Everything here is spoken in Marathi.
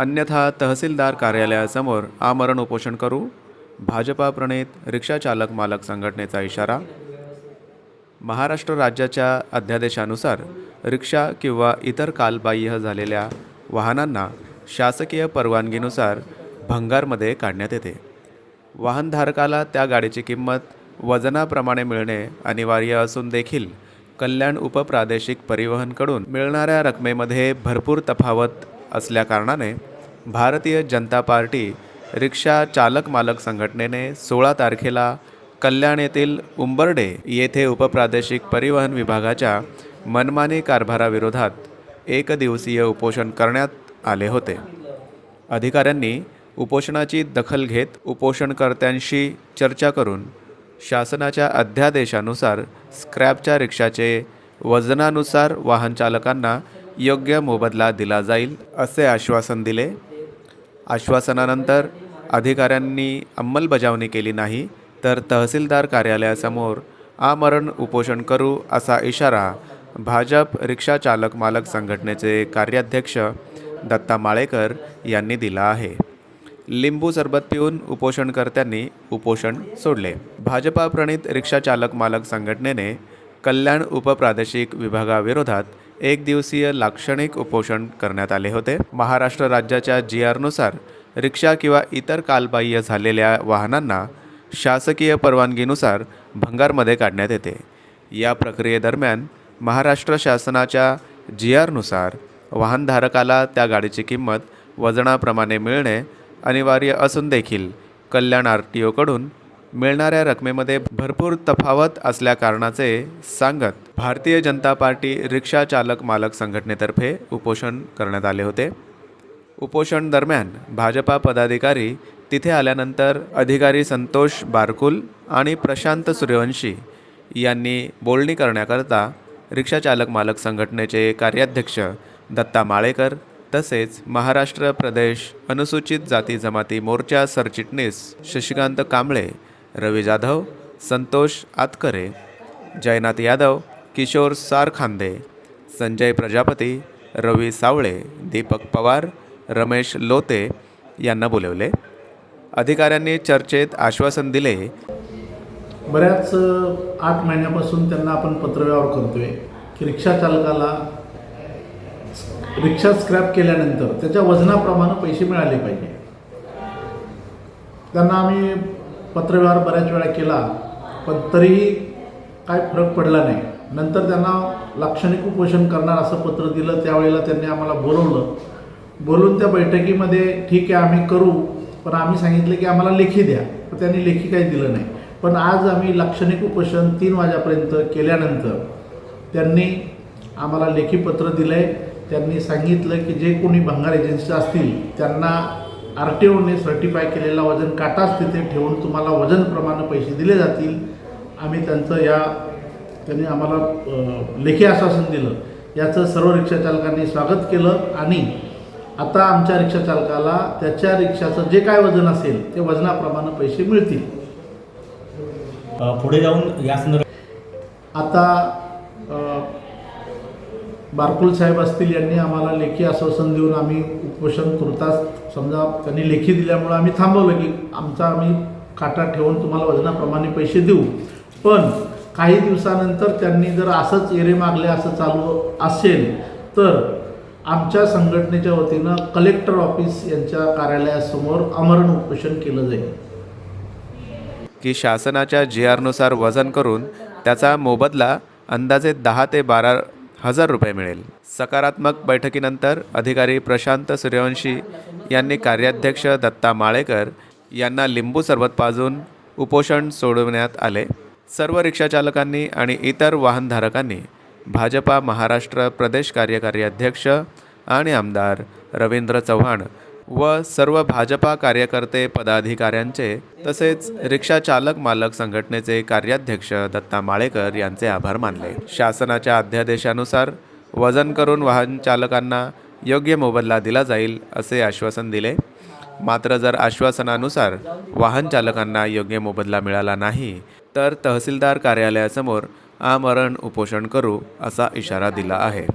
अन्यथा तहसीलदार कार्यालयासमोर आमरण उपोषण करू भाजपा प्रणित रिक्षा चालक मालक संघटनेचा इशारा. महाराष्ट्र राज्याच्या अध्यादेशानुसार रिक्षा किंवा इतर कालबाह्य झालेल्या वाहनांना शासकीय परवानगीनुसार भंगारमध्ये काढण्यात येते. वाहनधारकाला त्या गाडीची किंमत वजनाप्रमाणे मिळणे अनिवार्य असून देखील कल्याण उपप्रादेशिक परिवहनकडून मिळणाऱ्या रकमेमध्ये भरपूर तफावत असल्याकारणाने भारतीय जनता पार्टी रिक्षा चालक मालक संघटनेने सोळा तारखेला कल्याण येथील उंबर्डे येथे उपप्रादेशिक परिवहन विभागाच्या मनमानी कारभाराविरोधात एक दिवसीय उपोषण करण्यात आले होते. अधिकाऱ्यांनी उपोषणाची दखल घेत उपोषणकर्त्यांशी चर्चा करून शासनाच्या अध्यादेशानुसार स्क्रॅपच्या रिक्षाचे वजनानुसार वाहनचालकांना योग्य मोबदला दिला जाईल असे आश्वासन दिले. आश्वासनानंतर अधिकाऱ्यांनी अंमलबजावणी केली नाही तर तहसीलदार कार्यालयासमोर आमरण उपोषण करू असा इशारा भाजप रिक्षा चालक मालक संघटनेचे कार्याध्यक्ष दत्ता माळेकर यांनी दिला आहे. लिंबू सरबत पिऊन उपोषणकर्त्यांनी उपोषण सोडले. भाजपा प्रणित रिक्षा चालक मालक संघटनेने कल्याण उपप्रादेशिक विभागाविरोधात एक दिवसीय लाक्षणिक उपोषण करण्यात आले होते. महाराष्ट्र राज्याच्या जी आरनुसार रिक्षा किंवा इतर कालबाह्य झालेल्या वाहनांना शासकीय परवानगीनुसार भंगारमध्ये काढण्यात येते. या प्रक्रियेदरम्यान महाराष्ट्र शासनाच्या जी आरनुसार वाहनधारकाला त्या गाडीची किंमत वजनाप्रमाणे मिळणे अनिवार्य असून देखील कल्याण आर टी ओकडून मिळणाऱ्या रकमेमध्ये भरपूर तफावत असल्याकारणाचे सांगत भारतीय जनता पार्टी रिक्षा चालक मालक संघटनेतर्फे उपोषण करण्यात आले होते. उपोषण दरम्यान भाजपा पदाधिकारी तिथे आल्यानंतर अधिकारी संतोष बारकुल आणि प्रशांत सूर्यवंशी यांनी बोलणी करण्याकरता रिक्षाचालक मालक संघटनेचे कार्याध्यक्ष दत्ता माळेकर तसेच महाराष्ट्र प्रदेश अनुसूचित जाती जमाती मोर्चा सरचिटणीस शशिकांत कांबळे रवी जाधव संतोष आतकरे जयनाथ यादव किशोर सारखांदे संजय प्रजापती रवी सावळे दीपक पवार रमेश लोते यांना बोलवले. अधिकाऱ्यांनी चर्चेत आश्वासन दिले. बऱ्याच आठ महिन्यापासून त्यांना आपण पत्रव्यवहार करतोय की रिक्षा चालकाला रिक्षा स्क्रॅप केल्यानंतर त्याच्या वजनाप्रमाणे पैसे मिळाले पाहिजे. त्यांना आम्ही पत्रव्यवहार बऱ्याच वेळा केला पण तरीही काय फरक पडला नाही. नंतर त्यांना लाक्षणिक उपोषण करणार असं पत्र दिलं त्यावेळेला त्यांनी आम्हाला बोलवलं. बोलून त्या बैठकीमध्ये ठीक आहे आम्ही करू पण आम्ही सांगितलं की आम्हाला लेखी द्या. पण त्यांनी लेखी काही दिलं नाही. पण आज आम्ही लाक्षणिक उपोषण तीन वाजेपर्यंत केल्यानंतर त्यांनी आम्हाला लेखी पत्र दिलं आहे त्यांनी सांगितलं की जे कोणी भंगार एजन्सी असतील त्यांना आर टी ओने सर्टिफाय केलेला वजन काटाच तिथे ठेवून तुम्हाला वजनप्रमाणे पैसे दिले जातील. आम्ही त्यांचं या त्यांनी आम्हाला लेखी आश्वासन दिलं. याचं सर्व रिक्षा चालकांनी स्वागत केलं आणि आता आमच्या रिक्षा चालकाला त्याच्या रिक्षाचं जे काय वजन असेल ते वजनाप्रमाणे पैसे मिळतील. पुढे जाऊन या संदर्भात आता बारकुल साहेब असतील यांनी आम्हाला लेखी आश्वासन देऊन आम्ही उपोषण तुर्तास समजा त्यांनी लेखी दिल्यामुळं आम्ही थांबवलं की आमचा आम्ही काटा ठेवून तुम्हाला वजनाप्रमाणे पैसे देऊ. पण काही दिवसानंतर त्यांनी जर असंच एरे मागले असं चालू असेल तर आमच्या संघटनेच्या वतीनं कलेक्टर ऑफिस यांच्या कार्यालयासमोर आमरण उपोषण केलं जाईल. की शासनाच्या जी आरनुसार वजन करून त्याचा मोबदला अंदाजे दहा ते बारा हजार रुपये मिळेल. सकारात्मक बैठकीनंतर अधिकारी प्रशांत सूर्यवंशी यांनी कार्याध्यक्ष दत्ता माळेकर यांना लिंबू सरबत पाजून उपोषण सोडवण्यात आले. सर्व रिक्षाचालकांनी आणि इतर वाहनधारकांनी भाजपा महाराष्ट्र प्रदेश कार्यकारी अध्यक्ष आणि आमदार रवींद्र चव्हाण व सर्व भाजपा कार्यकर्ते पदाधिकाऱ्यांचे तसेच रिक्षा चालक मालक संघटनेचे कार्याध्यक्ष दत्ता माळेकर यांचे आभार मानले. शासनाच्या अध्यादेशानुसार वजन करून वाहन चालकांना योग्य मोबदला दिला जाईल असे आश्वासन दिले. मात्र जर आश्वासनानुसार वाहन चालकांना योग्य मोबदला मिळाला नाही तर तहसीलदार कार्यालयासमोर आमरण उपोषण करू असा इशारा दिला आहे.